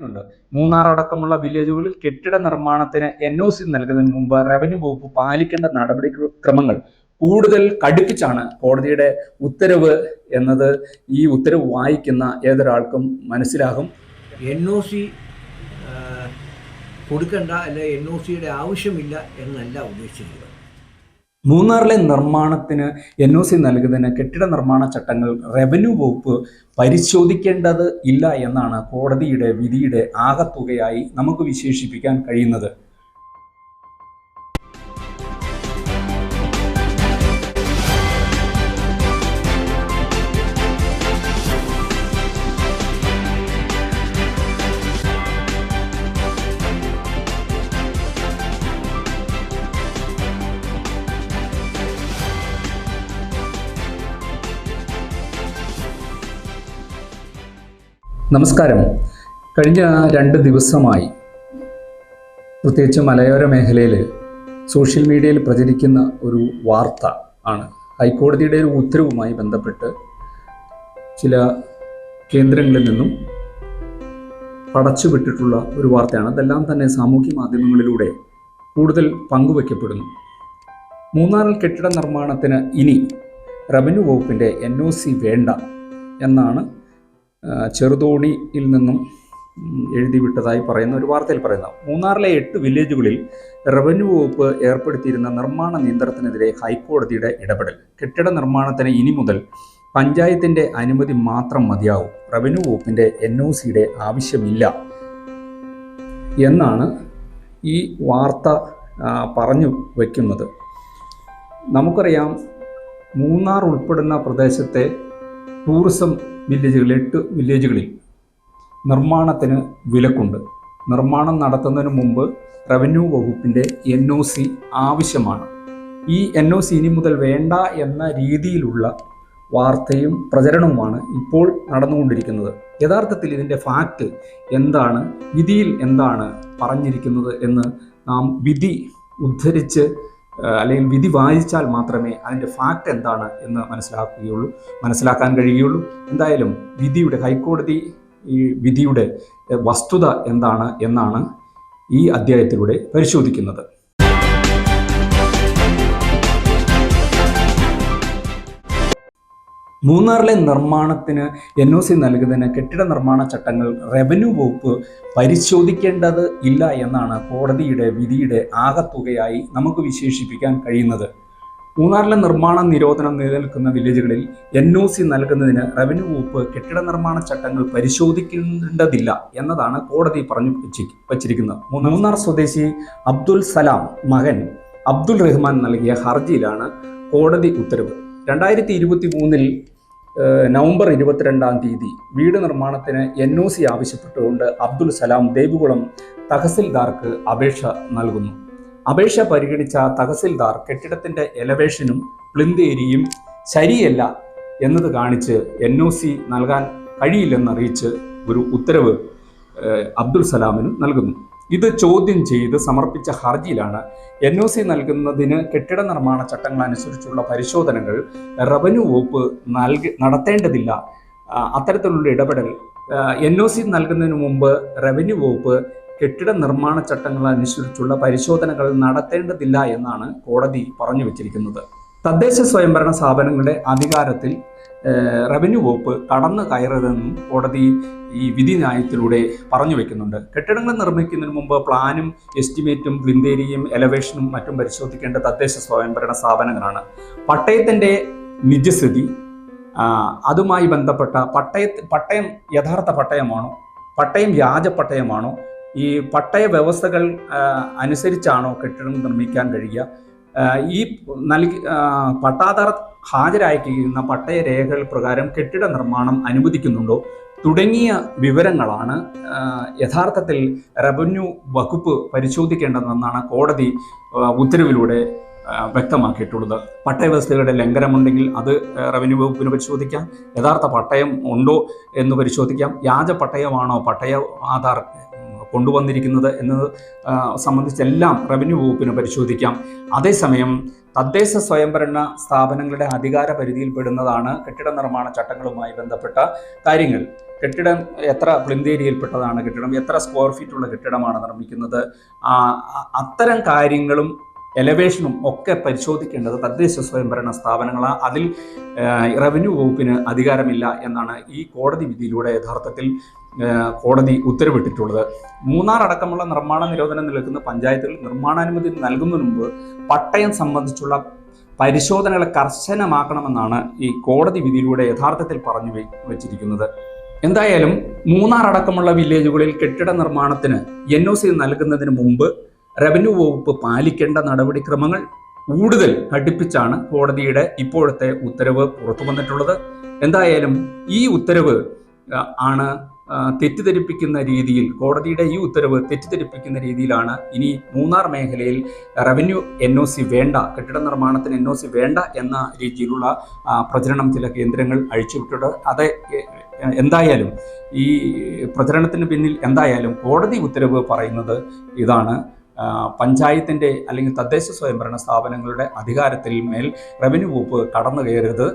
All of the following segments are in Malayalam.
ഉണ്ട്. മൂന്നാർ അടക്കമുള്ള വില്ലേജുകളിൽ കെട്ടിട നിർമ്മാണത്തിന് എൻ ഒ സി നൽകുന്നതിന് മുമ്പ് റവന്യൂ വകുപ്പ് പാലിക്കേണ്ട നടപടിക്രമങ്ങൾ കൂടുതൽ കടുപ്പിച്ചാണ് കോടതിയുടെ ഉത്തരവ് എന്നത് ഈ ഉത്തരവ് വായിക്കുന്ന ഏതൊരാൾക്കും മനസ്സിലാകും. എൻ ഒ സി കൊടുക്കണ്ട അല്ലെ എൻ ഒ സിയുടെ ആവശ്യമില്ല എന്നല്ല ഉദ്ദേശിച്ചിരിക്കുന്നത് മൂന്നാറിലെ നിർമ്മാണത്തിന് എൻ ഒ സി നൽകുന്നതിന് കെട്ടിട നിർമ്മാണ ചട്ടങ്ങൾ റവന്യൂ വകുപ്പ് പരിശോധിക്കേണ്ടത് ഇല്ല എന്നാണ് കോടതിയുടെ വിധിയുടെ ആകത്തുകയായി നമുക്ക് വിശേഷിപ്പിക്കാൻ കഴിയുന്നത്. നമസ്കാരം. കഴിഞ്ഞ രണ്ട് ദിവസമായി പ്രത്യേകിച്ച് മലയോര മേഖലയിൽ സോഷ്യൽ മീഡിയയിൽ പ്രചരിക്കുന്ന ഒരു വാർത്ത ആണ്. ഹൈക്കോടതിയുടെ ഒരു ഉത്തരവുമായി ബന്ധപ്പെട്ട് ചില കേന്ദ്രങ്ങളിൽ നിന്നും പടച്ചുവിട്ടിട്ടുള്ള ഒരു വാർത്തയാണ്. അതെല്ലാം തന്നെ സാമൂഹ്യ മാധ്യമങ്ങളിലൂടെ കൂടുതൽ പങ്കുവയ്ക്കപ്പെടുന്നു. മൂന്നാറിൽ കെട്ടിട നിർമ്മാണത്തിന് ഇനി റവന്യൂ വകുപ്പിന്റെ എൻ ഒ സി വേണ്ട എന്നാണ് ചെറുതോണിയിൽ നിന്നും എഴുതിവിട്ടതായി എഴുതി വിട്ടതായി പറയുന്ന ഒരു വാർത്തയിൽ പറയുന്നത് മൂന്നാറിലെ എട്ട് വില്ലേജുകളിൽ റവന്യൂ വകുപ്പ് ഏർപ്പെടുത്തിയിരുന്ന നിർമ്മാണ നിയന്ത്രണത്തിനെതിരെ ഹൈക്കോടതിയുടെ ഇടപെടൽ. കെട്ടിട നിർമ്മാണത്തിന് ഇനി മുതൽ പഞ്ചായത്തിന്റെ അനുമതി മാത്രം മതിയാവും. റവന്യൂ വകുപ്പിന്റെ എൻ ഒ സിയുടെ ആവശ്യമില്ല എന്നാണ് ഈ വാർത്ത പറഞ്ഞു വയ്ക്കുന്നത് നമുക്കറിയാം മൂന്നാർ ഉൾപ്പെടുന്ന പ്രദേശത്തെ ടൂറിസം വില്ലേജുകളിൽ എട്ട് വില്ലേജുകളിൽ നിർമ്മാണത്തിന് വിലക്കുണ്ട്. നിർമ്മാണം നടത്തുന്നതിന് മുമ്പ് റവന്യൂ വകുപ്പിന്റെ എൻ ഒ സി ആവശ്യമാണ്. ഈ എൻ ഒ സി ഇനി മുതൽ വേണ്ട എന്ന രീതിയിലുള്ള വാർത്തയും പ്രചരണവുമാണ് ഇപ്പോൾ നടന്നുകൊണ്ടിരിക്കുന്നത്. യഥാർത്ഥത്തിൽ ഇതിന്റെ ഫാക്റ്റ് എന്താണ്? വിധിയിൽ എന്താണ് പറഞ്ഞിരിക്കുന്നത് എന്ന് നാം വിധി ഉദ്ധരിച്ച് അല്ലെങ്കിൽ വിധി വായിച്ചാൽ മാത്രമേ അതിന്റെ ഫാക്റ്റ് എന്താണ് എന്ന് മനസ്സിലാക്കുകയുള്ളൂ മനസ്സിലാക്കാൻ കഴിയുകയുള്ളൂ. എന്തായാലും വിധിയുടെ ഹൈക്കോടതി ഈ വിധിയുടെ വസ്തുത എന്താണ് എന്നാണ് ഈ അധ്യായത്തിലൂടെ പരിശോധിക്കുന്നത്. മൂന്നാറിലെ നിർമ്മാണത്തിന് എൻ ഒ സി നൽകുന്നതിന് കെട്ടിട നിർമ്മാണ ചട്ടങ്ങൾ റവന്യൂ വകുപ്പ് പരിശോധിക്കേണ്ടത് ഇല്ല എന്നാണ് കോടതിയുടെ വിധിയുടെ ആകത്തുകയായി നമുക്ക് വിശേഷിപ്പിക്കാൻ കഴിയുന്നത്. മൂന്നാറിലെ നിർമ്മാണ നിരോധനം നിലനിൽക്കുന്ന വില്ലേജുകളിൽ എൻ ഒ സി നൽകുന്നതിന് റവന്യൂ വകുപ്പ് കെട്ടിട നിർമ്മാണ ചട്ടങ്ങൾ പരിശോധിക്കേണ്ടതില്ല എന്നതാണ് കോടതി പറഞ്ഞു വെച്ചി- വച്ചിരിക്കുന്നത്. മൂന്നാർ സ്വദേശി അബ്ദുൽ സലാം മകൻ അബ്ദുൽ റഹ്മാൻ നൽകിയ ഹർജിയിലാണ് കോടതി ഉത്തരവ്. രണ്ടായിരത്തി ഇരുപത്തി മൂന്നിൽ നവംബർ ഇരുപത്തിരണ്ടാം തീയതി വീട് നിർമ്മാണത്തിന് എൻ ഒ സി ആവശ്യപ്പെട്ടുകൊണ്ട് അബ്ദുൽ സലാം ദേവികുളം തഹസിൽദാർക്ക് അപേക്ഷ നൽകുന്നു. അപേക്ഷ പരിഗണിച്ച തഹസിൽദാർ കെട്ടിടത്തിന്റെ എലവേഷനും പ്ലിന്തേരിയും ശരിയല്ല എന്നത് കാണിച്ച് എൻ ഒ സി നൽകാൻ കഴിയില്ലെന്നറിയിച്ച് ഒരു ഉത്തരവ് അബ്ദുൽ സലാമിന് നൽകുന്നു. ഇത് ചോദ്യം ചെയ്ത് സമർപ്പിച്ച ഹർജിയിലാണ് എൻ ഒ സി നൽകുന്നതിന് കെട്ടിട നിർമ്മാണ ചട്ടങ്ങൾ അനുസരിച്ചുള്ള പരിശോധനകൾ റവന്യൂ വകുപ്പ് നൽകി നടത്തേണ്ടതില്ല. അത്തരത്തിലുള്ള ഇടപെടൽ എൻ ഒ സി നൽകുന്നതിന് മുമ്പ് റവന്യൂ വകുപ്പ് കെട്ടിട നിർമ്മാണ ചട്ടങ്ങൾ അനുസരിച്ചുള്ള പരിശോധനകൾ നടത്തേണ്ടതില്ല എന്നാണ് കോടതി പറഞ്ഞു വച്ചിരിക്കുന്നത്. തദ്ദേശ സ്വയംഭരണ സ്ഥാപനങ്ങളുടെ അധികാരത്തിൽ റവന്യൂ വകുപ്പ് കടന്നു കയറരുതെന്നും കോടതി ഈ വിധി ന്യായത്തിലൂടെ പറഞ്ഞു വെക്കുന്നുണ്ട്. കെട്ടിടങ്ങൾ നിർമ്മിക്കുന്നതിന് മുമ്പ് പ്ലാനും എസ്റ്റിമേറ്റും ബ്ലിന്തേരിയും എലവേഷനും മറ്റും പരിശോധിക്കേണ്ട തദ്ദേശ സ്വയംഭരണ സ്ഥാപനങ്ങളാണ്. പട്ടയത്തിന്റെ നിജസ്ഥിതി അതുമായി ബന്ധപ്പെട്ട പട്ടയ പട്ടയം യഥാർത്ഥ പട്ടയമാണോ? പട്ടയം വ്യാജ പട്ടയമാണോ? ഈ പട്ടയ വ്യവസ്ഥകൾ അനുസരിച്ചാണോ കെട്ടിടം നിർമ്മിക്കാൻ കഴിയുക? ഈ നൽകി പട്ടാധാർ ഹാജരാക്കിയിരുന്ന പട്ടയ രേഖകൾ പ്രകാരം കെട്ടിട നിർമ്മാണം അനുവദിക്കുന്നുണ്ടോ? തുടങ്ങിയ വിവരങ്ങളാണ് യഥാർത്ഥത്തിൽ റവന്യൂ വകുപ്പ് പരിശോധിക്കേണ്ടതെന്നാണ് കോടതി ഉത്തരവിലൂടെ വ്യക്തമാക്കിയിട്ടുള്ളത്. പട്ടയ വ്യവസ്ഥകളുടെ ലംഘനമുണ്ടെങ്കിൽ അത് റവന്യൂ വകുപ്പിന് പരിശോധിക്കാം. യഥാർത്ഥ പട്ടയം ഉണ്ടോ എന്ന് പരിശോധിക്കാം. വ്യാജ പട്ടയമാണോ പട്ടയ ആധാർ കൊണ്ടുവന്നിരിക്കുന്നത് എന്നത് സംബന്ധിച്ചെല്ലാം റവന്യൂ വകുപ്പിന് പരിശോധിക്കാം. അതേസമയം തദ്ദേശ സ്വയംഭരണ സ്ഥാപനങ്ങളുടെ അധികാര പരിധിയിൽപ്പെടുന്നതാണ് കെട്ടിട നിർമ്മാണ ചട്ടങ്ങളുമായി ബന്ധപ്പെട്ട കാര്യങ്ങൾ. കെട്ടിടം എത്ര പ്ലിന്തേരിയയിൽപ്പെട്ടതാണ് കെട്ടിടം എത്ര സ്ക്വയർ ഫീറ്റുള്ള കെട്ടിടമാണ് നിർമ്മിക്കുന്നത് അത്തരം കാര്യങ്ങളും എലവേഷനും ഒക്കെ പരിശോധിക്കേണ്ടത് തദ്ദേശ സ്വയംഭരണ സ്ഥാപനങ്ങളാണ് അതിൽ റവന്യൂ വകുപ്പിന് അധികാരമില്ല എന്നാണ് ഈ കോടതി വിധിയിലൂടെ യഥാർത്ഥത്തിൽ കോടതി ഉത്തരവിട്ടിട്ടുള്ളത്. മൂന്നാർ അടക്കമുള്ള നിർമ്മാണ നിരോധനം നിൽക്കുന്ന പഞ്ചായത്തിൽ നിർമ്മാണാനുമതി നൽകുന്നതിന് മുമ്പ് പട്ടയം സംബന്ധിച്ചുള്ള പരിശോധനകളെ കർശനമാക്കണമെന്നാണ് ഈ കോടതി വിധിയിലൂടെ യഥാർത്ഥത്തിൽ പറഞ്ഞു വച്ചിരിക്കുന്നത്. എന്തായാലും മൂന്നാർ അടക്കമുള്ള വില്ലേജുകളിൽ കെട്ടിട നിർമ്മാണത്തിന് എൻ ഒ സി നൽകുന്നതിന് മുമ്പ് റവന്യൂ വകുപ്പ് പാലിക്കേണ്ട നടപടിക്രമങ്ങൾ കൂടുതൽ കടുപ്പിച്ചാണ് കോടതിയുടെ ഇപ്പോഴത്തെ ഉത്തരവ് പുറത്തു വന്നിട്ടുള്ളത്. എന്തായാലും ഈ ഉത്തരവ് ആണ് തെറ്റിദ്ധരിപ്പിക്കുന്ന രീതിയിൽ കോടതിയുടെ ഈ ഉത്തരവ് തെറ്റിദ്ധരിപ്പിക്കുന്ന രീതിയിലാണ് ഇനി മൂന്നാർ മേഖലയിൽ റവന്യൂ എൻ ഒ സി വേണ്ട കെട്ടിട നിർമ്മാണത്തിന് എൻ ഒ സി വേണ്ട എന്ന രീതിയിലുള്ള പ്രചരണം ചില കേന്ദ്രങ്ങൾ അഴിച്ചുവിട്ടിട്ട് അത് എന്തായാലും ഈ പ്രചരണത്തിന് പിന്നിൽ എന്തായാലും കോടതി ഉത്തരവ് പറയുന്നത് ഇതാണ്. പഞ്ചായത്തിന്റെ അല്ലെങ്കിൽ തദ്ദേശ സ്വയംഭരണ സ്ഥാപനങ്ങളുടെ അധികാരത്തിൽ മേൽ റവന്യൂ വകുപ്പ് കടന്നു കയറരുത്.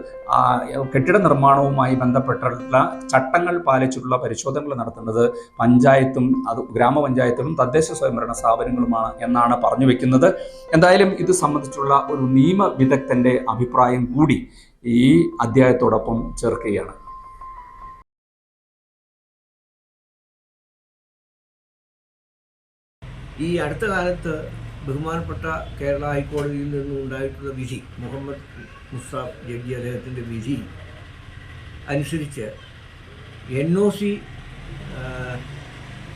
കെട്ടിട നിർമ്മാണവുമായി ബന്ധപ്പെട്ടുള്ള ചട്ടങ്ങൾ പാലിച്ചിട്ടുള്ള പരിശോധനകൾ നടത്തുന്നത് പഞ്ചായത്തും അത് ഗ്രാമപഞ്ചായത്തുകളും തദ്ദേശ സ്വയംഭരണ സ്ഥാപനങ്ങളുമാണ് എന്നാണ് പറഞ്ഞു വെക്കുന്നത്. എന്തായാലും ഇത് സംബന്ധിച്ചുള്ള ഒരു നിയമ വിദഗ്ധന്റെ അഭിപ്രായം കൂടി ഈ അധ്യായത്തോടൊപ്പം ചേർക്കുകയാണ്. ഈ അടുത്ത കാലത്ത് ബഹുമാനപ്പെട്ട കേരള ഹൈക്കോടതിയിൽ നിന്നും ഉണ്ടായിട്ടുള്ള വിധി മുഹമ്മദ് മുസാഫ് ജഡ്ജി അദ്ദേഹത്തിന്റെ വിധി അനുസരിച്ച് എൻ ഒ സി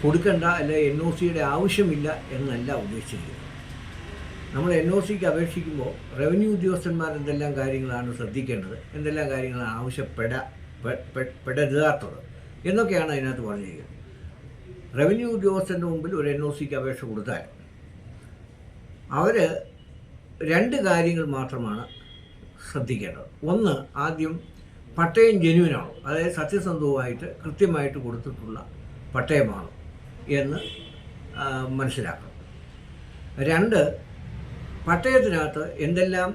കൊടുക്കണ്ട അല്ലെ എൻ ഒ സിയുടെ ആവശ്യമില്ല എന്നല്ല ഉദ്ദേശിച്ചിരിക്കുന്നത് നമ്മൾ എൻ ഒ സിക്ക് അപേക്ഷിക്കുമ്പോൾ റവന്യൂ ഉദ്യോഗസ്ഥന്മാർ എന്തെല്ലാം കാര്യങ്ങളാണ് ശ്രദ്ധിക്കേണ്ടത് എന്തെല്ലാം കാര്യങ്ങളാണ് ആവശ്യപ്പെടാ പെടരുതാത്തത് എന്നൊക്കെയാണ് അതിനകത്ത് പറഞ്ഞിരിക്കുന്നത്. റവന്യൂ ഉദ്യോഗസ്ഥന്റെ മുമ്പിൽ ഒരു എൻ ഒ സിക്ക് അപേക്ഷ കൊടുത്താൽ അവർ രണ്ട് കാര്യങ്ങൾ മാത്രമാണ് ശ്രദ്ധിക്കേണ്ടത്. ഒന്ന് ആദ്യം പട്ടയം ജെന്യൂനാണോ. അതായത് സത്യസന്ധവുമായിട്ട് കൃത്യമായിട്ട് കൊടുത്തിട്ടുള്ള പട്ടയമാണോ എന്ന് മനസ്സിലാക്കണം. രണ്ട് പട്ടയത്തിനകത്ത് എന്തെല്ലാം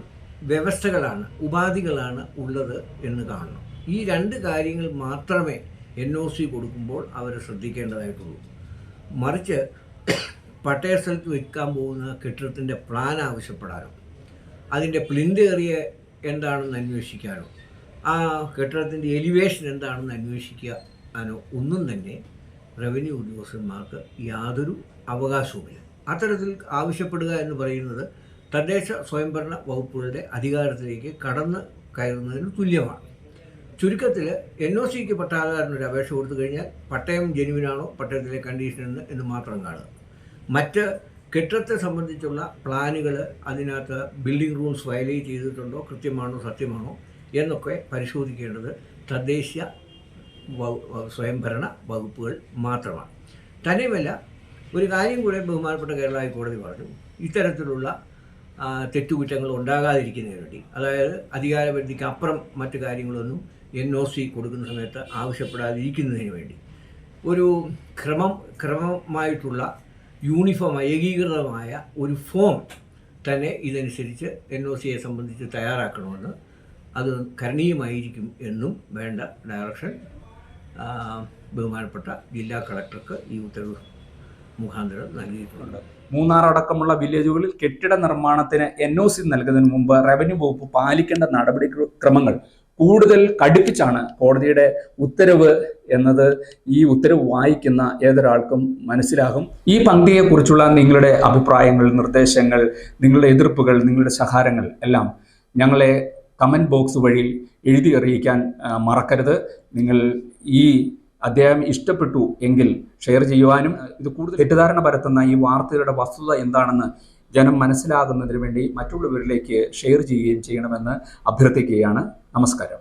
വ്യവസ്ഥകളാണ് ഉപാധികളാണ് ഉള്ളത് എന്ന് കാണണം. ഈ രണ്ട് കാര്യങ്ങൾ മാത്രമേ എൻ ഒ സി കൊടുക്കുമ്പോൾ അവർ ശ്രദ്ധിക്കേണ്ടതായിട്ടുള്ളൂ. മറിച്ച് പട്ടയ സ്ഥലത്ത് വിൽക്കാൻ പോകുന്ന കെട്ടിടത്തിന്റെ പ്ലാൻ ആവശ്യപ്പെടാനോ അതിന്റെ പ്ലിന്റ് ഏറിയ എന്താണെന്ന് അന്വേഷിക്കാനോ ആ കെട്ടിടത്തിന്റെ എലിവേഷൻ എന്താണെന്ന് അന്വേഷിക്കാനോ ഒന്നും തന്നെ റവന്യൂ ഉദ്യോഗസ്ഥന്മാർക്ക് യാതൊരു അവകാശവുമില്ല. അത്തരത്തിൽ ആവശ്യപ്പെടുക എന്ന് പറയുന്നത് തദ്ദേശ സ്വയംഭരണ വകുപ്പുകളുടെ അധികാരത്തിലേക്ക് കടന്ന് കയറുന്നതിന് തുല്യമാണ്. ചുരുക്കത്തിൽ എൻ ഒ സിക്ക് പട്ടാളക്കാരനൊരു അപേക്ഷ കൊടുത്തു കഴിഞ്ഞാൽ പട്ടയം ജെനുവിനാണോ പട്ടയത്തിലെ കണ്ടീഷൻ എന്ന് എന്ന് മാത്രം കാണുക. മറ്റ് കെട്ടിടത്തെ സംബന്ധിച്ചുള്ള പ്ലാനുകൾ അതിനകത്ത് ബിൽഡിംഗ് റൂൾസ് വയലേറ്റ് ചെയ്തിട്ടുണ്ടോ കൃത്യമാണോ സത്യമാണോ എന്നൊക്കെ പരിശോധിക്കേണ്ടത് തദ്ദേശ വ- വ- സ്വയംഭരണ വകുപ്പുകൾ മാത്രമാണ്. തന്നെയുമല്ല ഒരു കാര്യം കൂടെ ബഹുമാനപ്പെട്ട കേരള ഹൈക്കോടതി പറഞ്ഞു. ഇത്തരത്തിലുള്ള തെറ്റുകുറ്റങ്ങൾ ഉണ്ടാകാതിരിക്കുന്നതിന് വേണ്ടി. അതായത് അധികാരപരിധിക്ക് അപ്പുറം മറ്റു കാര്യങ്ങളൊന്നും എൻ ഒ സി കൊടുക്കുന്ന സമയത്ത് ആവശ്യപ്പെടാതിരിക്കുന്നതിന് വേണ്ടി. ഒരു ക്രമം ക്രമമായിട്ടുള്ള യൂണിഫോം ഏകീകൃതമായ ഒരു ഫോം തന്നെ ഇതനുസരിച്ച് എൻ ഒ സിയെ സംബന്ധിച്ച് തയ്യാറാക്കണമെന്ന് അത് കരണീയമായിരിക്കും എന്നും വേണ്ട ഡയറക്ഷൻ ബഹുമാനപ്പെട്ട ജില്ലാ കളക്ടർക്ക് ഈ ഉത്തരവ് മുഖാന്തരം നൽകിയിട്ടുണ്ട്. മൂന്നാർ അടക്കമുള്ള വില്ലേജുകളിൽ കെട്ടിട നിർമ്മാണത്തിന് എൻ ഒ സി നൽകുന്നതിന് മുമ്പ് റവന്യൂ വകുപ്പ് പാലിക്കേണ്ട നടപടി ക്രമങ്ങൾ കൂടുതൽ കടുപ്പിച്ചാണ് കോടതിയുടെ ഉത്തരവ് എന്നത് ഈ ഉത്തരവ് വായിക്കുന്ന ഏതൊരാൾക്കും മനസ്സിലാകും. ഈ പങ്ക്തിയെക്കുറിച്ചുള്ള നിങ്ങളുടെ അഭിപ്രായങ്ങൾ നിർദ്ദേശങ്ങൾ നിങ്ങളുടെ എതിർപ്പുകൾ നിങ്ങളുടെ സഹാരങ്ങൾ എല്ലാം ഞങ്ങളെ കമന്റ് ബോക്സ് വഴി എഴുതി അറിയിക്കാൻ മറക്കരുത്. നിങ്ങൾ ഈ അധ്യായം ഇഷ്ടപ്പെട്ടു എങ്കിൽ ഷെയർ ചെയ്യുവാനും ഇത് കൂടുതൽ തെറ്റിദ്ധാരണ പരത്തുന്ന ഈ വാർത്തയുടെ വസ്തുത എന്താണെന്ന് ജനം മനസ്സിലാകുന്നതിന് വേണ്ടി മറ്റുള്ളവരിലേക്ക് ഷെയർ ചെയ്യുകയും ചെയ്യണമെന്ന് അഭ്യർത്ഥിക്കുകയാണ്. നമസ്കാരം.